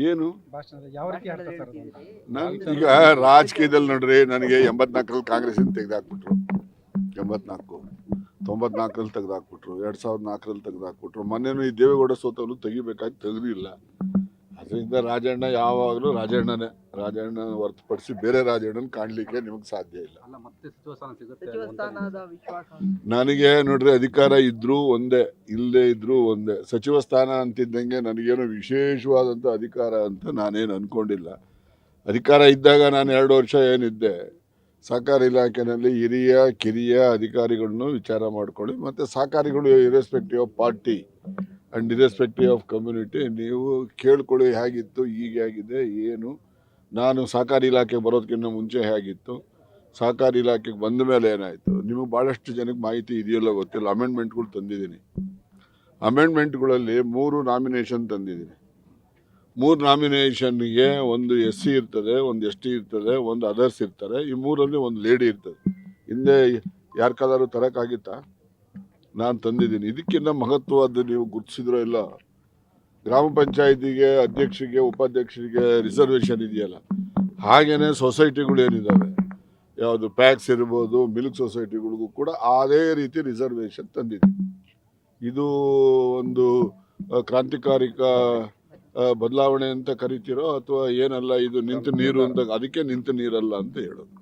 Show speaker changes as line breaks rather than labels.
ಏನು? ನಾನು ಈಗ ರಾಜಕೀಯದಲ್ಲಿ ನೋಡ್ರಿ ನನಗೆ ಎಂಬತ್ನಾಲ್ಕರಲ್ಲಿ ಕಾಂಗ್ರೆಸ್ಸಿಂದ ತೆಗೆದಾಕ್ಬಿಟ್ರು. ಎಂಬತ್ನಾಲ್ಕು. ತೊಂಬತ್ನಾಲ್ಕರಲ್ಲಿ ತೆಗೆದಾಕ್ಬಿಟ್ರು. ಎರಡು ಸಾವಿರದ ನಾಲ್ಕರಲ್ಲಿ ತೆಗೆದಾಕ್ಬಿಟ್ರು. ಮೊನ್ನೆನೂ ಈ ದೇವೇಗೌಡ ಸೋತವನು ತೆಗಿಬೇಕಾಗಿ ತೆಗೆದಿಲ್ಲ. ಅದರಿಂದ ರಾಜಣ್ಣ ಯಾವಾಗಲೂ ರಾಜಣ್ಣನೇ. ರಾಜಣ್ಣ ಹೊರತುಪಡಿಸಿ ಬೇರೆ ರಾಜಣ್ಣನ ಕಾಣಲಿಕ್ಕೆ ನಿಮಗೆ ಸಾಧ್ಯ ಇಲ್ಲ.
ಅಲ್ಲ ಮತ್ತೆ ಸಚಿವ ಸ್ಥಾನ ಸಿಗುತ್ತೆ
ಸಚಿವ ಸ್ಥಾನದ ವಿಶ್ವಾಸ.
ನನಗೆ ನೋಡ್ರಿ ಅಧಿಕಾರ ಇದ್ರೂ ಒಂದೇ ಇಲ್ಲದೆ ಇದ್ರೂ ಒಂದೇ. ಸಚಿವ ಸ್ಥಾನ ಅಂತಿದ್ದಂಗೆ ನನಗೇನು ವಿಶೇಷವಾದಂಥ ಅಧಿಕಾರ ಅಂತ ನಾನೇನು ಅನ್ಕೊಂಡಿಲ್ಲ. ಅಧಿಕಾರ ಇದ್ದಾಗ ನಾನು ಎರಡು ವರ್ಷ ಏನಿದ್ದೆ. ಸಹಕಾರ ಇಲಾಖೆನಲ್ಲಿ ಹಿರಿಯ ಕಿರಿಯ ಅಧಿಕಾರಿಗಳನ್ನು ವಿಚಾರ ಮಾಡ್ಕೊಳ್ಳಿ ಮತ್ತು ಸಹಕಾರಿಗಳು irrespective of party and irrespective of community ನೀವು ಕೇಳ್ಕೊಳ್ಳಿ ಹೇಗಿತ್ತು ಈಗ ಹೇಗಿದೆ ಏನು. ನಾನು ಸಹಕಾರಿ ಇಲಾಖೆಗೆ ಬರೋದಕ್ಕಿಂತ ಮುಂಚೆ ಹೇಗಿತ್ತು. ಸಹಕಾರಿ ಇಲಾಖೆಗೆ ಬಂದ ಮೇಲೆ ಏನಾಯಿತು? ನಿಮಗೆ ಭಾಳಷ್ಟು ಜನಕ್ಕೆ ಮಾಹಿತಿ ಇದೆಯಲ್ಲ ಗೊತ್ತಿಲ್ಲ. ಅಮೆಂಡ್ಮೆಂಟ್ಗಳು ತಂದಿದ್ದೀನಿ. ಅಮೆಂಡ್ಮೆಂಟ್ಗಳಲ್ಲಿ ಮೂರು ನಾಮಿನೇಷನ್ ತಂದಿದ್ದೀನಿ. ಮೂರು ನಾಮಿನೇಷನ್ಗೆ ಒಂದು ಎಸ್ ಸಿ ಇರ್ತದೆ, ಒಂದು ಎಸ್ ಟಿ ಇರ್ತದೆ, ಒಂದು ಅದರ್ಸ್ ಇರ್ತಾರೆ. ಈ ಮೂರಲ್ಲಿ ಒಂದು ಲೇಡಿ ಇರ್ತದೆ. ಹಿಂದೆ ಯಾರ ಕಾಲಾದ್ರು ತರೋಕ್ಕಾಗಿತ್ತಾ ನಾನು ತಂದಿದ್ದೀನಿ. ಇದಕ್ಕಿಂತ ಮಹತ್ವವಾದ ನೀವು ಗುರುತಿಸಿದ್ರೋ ಇಲ್ಲ, ಗ್ರಾಮ ಪಂಚಾಯಿತಿಗೆ ಅಧ್ಯಕ್ಷರಿಗೆ, ಉಪಾಧ್ಯಕ್ಷರಿಗೆ ರಿಸರ್ವೇಷನ್ ಇದೆಯಲ್ಲ, ಹಾಗೇನೆ ಸೊಸೈಟಿಗಳು ಏನಿದ್ದಾವೆ ಯಾವುದು ಪ್ಯಾಕ್ಸ್ ಇರ್ಬೋದು ಮಿಲ್ಕ್ ಸೊಸೈಟಿಗಳಿಗೂ ಕೂಡ ಅದೇ ರೀತಿ ರಿಸರ್ವೇಷನ್ ತಂದಿದೆ ಇದು ಒಂದು ಕ್ರಾಂತಿಕಾರಿಕ ಬದಲಾವಣೆ ಅಂತ ಕರಿತೀರೋ ಅಥವಾ ಏನಲ್ಲ, ಇದು ನಿಂತ ನೀರು ಅಂತ, ಅದಕ್ಕೆ ನಿಂತ ನೀರಲ್ಲ ಅಂತ ಹೇಳೋದು.